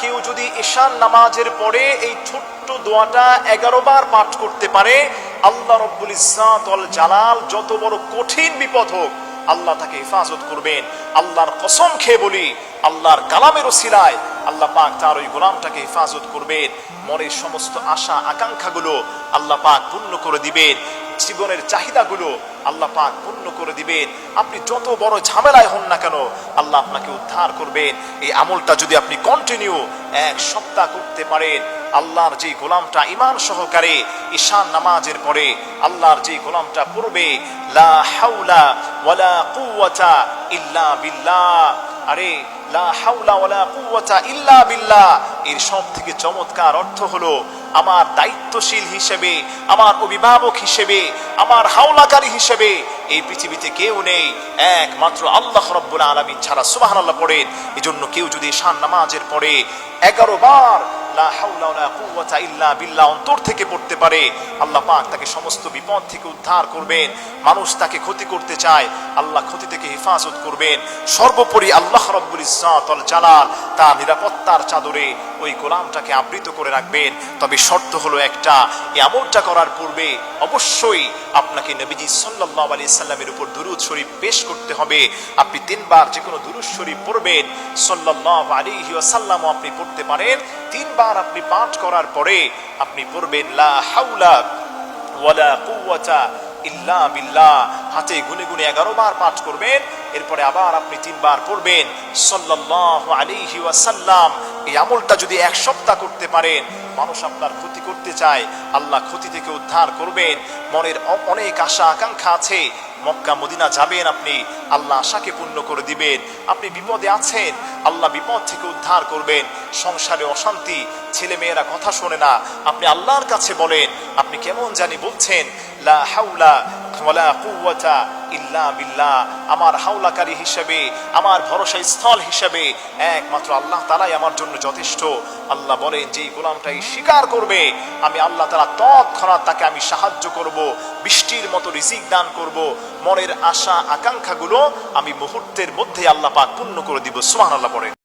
কেউ যদি ঈশান নামাজের পরে এই ছোট্ট দোয়াটা এগারো বার পাঠ করতে পারে, আল্লাহ রব্বুল ওয়াল জালাল যত বড় কঠিন বিপদ হোক, আল্লাহ তাকে হেফাজত করবেন। আল্লাহর কসম খেয়ে বলি, আল্লাহর কালামের ওসিলায় আল্লাহ পাক তার ওই গোলামটাকে হেফাজত করবেন। মনের সমস্ত আশা, আকাঙ্ক্ষাগুলো আল্লাহ পাক পূর্ণ করে দিবেন। জীবনের চাহিদাগুলো আল্লাহ পাক পূর্ণ করে দিবেন। আপনি যত বড় ঝামেলায় হন না কেন, আল্লাহ আপনাকে উদ্ধার করবেন। এই আমলটা যদি আপনি কন্টিনিউ এক সপ্তাহ করতে পারেন, আল্লাহর যে গোলামটা ইমান সহকারে ঈশান নামাজের পরে আল্লাহর যে গোলামটা পড়বে, লা হাওলা ওয়ালা কুওয়াতা ইল্লা বিল্লাহ। আরে, লা হাওলা ওয়ালা কুওয়াতা ইল্লা বিল্লাহ। এর সব থেকে চমৎকার অর্থ হলো আমার দায়িত্বশীল হিসেবে, আমার অভিভাবক হিসেবে, আমার হাওলাকারী হিসেবে এই পৃথিবীতে কেউ নেই। একমাত্র আল্লাহ রব্বুল আলমিন ছাড়া সুবহানাল্লাহ পড়েন। এজন্য কেউ যদি শান নামাজের পরে এগারো বার অন্তর থেকে পড়তে পারে, আল্লাহ পাক তাকে সমস্ত বিপদ থেকে উদ্ধার করবেন। মানুষ তাকে ক্ষতি করতে চায়, আল্লাহ ক্ষতি থেকে হেফাজত করবেন। সর্বোপরি আল্লাহ রব্বুল ইজ্জাত আল জালাল তার নিরাপত্তার চাদরে ওই গোলামটাকে আবৃত করে রাখবেন। তবে শর্ত হলো একটা। এই আমলটা করার পূর্বে অবশ্যই আপনাকে নবীজি সাল্লাল্লাহু আলাইহি সাল্লামের উপর দুরূদ শরীফ পেশ করতে হবে। আপনি তিনবার যে কোনো দুরূদ শরীফ পড়বেন, সাল্লাল্লাহু আলাইহি ওয়াসাল্লামও আপনি পড়তে পারেন। তিনবার আপনি পাঠ করার পরে আপনি পড়বেন, লা হাওলা ওয়ালা কুওয়াতা ইল্লা বিল্লাহ। হাতে গুনে গুনে এগারো বার পাঠ করবেন এরপরে আবার আপনি তিনবার পড়বেন। আলাইহি ওয়াসাল্লাম, এই আমলটা যদি এক সপ্তাহ করতে পারেন, মানুষ আপনার ক্ষতি করতে চায়, আল্লাহ ক্ষতি থেকে উদ্ধার করবেন। মনের অনেক আশা, আকাঙ্ক্ষা আছে। মক্কা, মদিনা যাবেন আপনি, আল্লাহ আশাকে পূর্ণ করে দিবেন। আপনি বিপদে আছেন, আল্লাহ বিপদ থেকে উদ্ধার করবেন। সংসারে অশান্তি ছেলে মেয়েরা কথা শোনে না। আপনি আল্লাহর কাছে বলেন, আপনি কেমন জানি বলছেন, লা হাউলা ইল্লা বিল্লাহ, আমার হাওলাকারী হিসেবে, আমার ভরসা স্থল হিসেবে। একমাত্র আল্লাহ তালাই আমার জন্য যথেষ্ট। আল্লাহ বলেন যে গোলামটাই স্বীকার করবে, আমি আল্লাহ তালা তৎক্ষণাৎ তাকে আমি সাহায্য করব, বৃষ্টির মতো রিজিক দান করব, মনের আশা, আকাঙ্ক্ষাগুলো আমি মুহূর্তের মধ্যে আল্লাহ পাক পূর্ণ করে দিব। সুবহানাল্লাহ পড়ে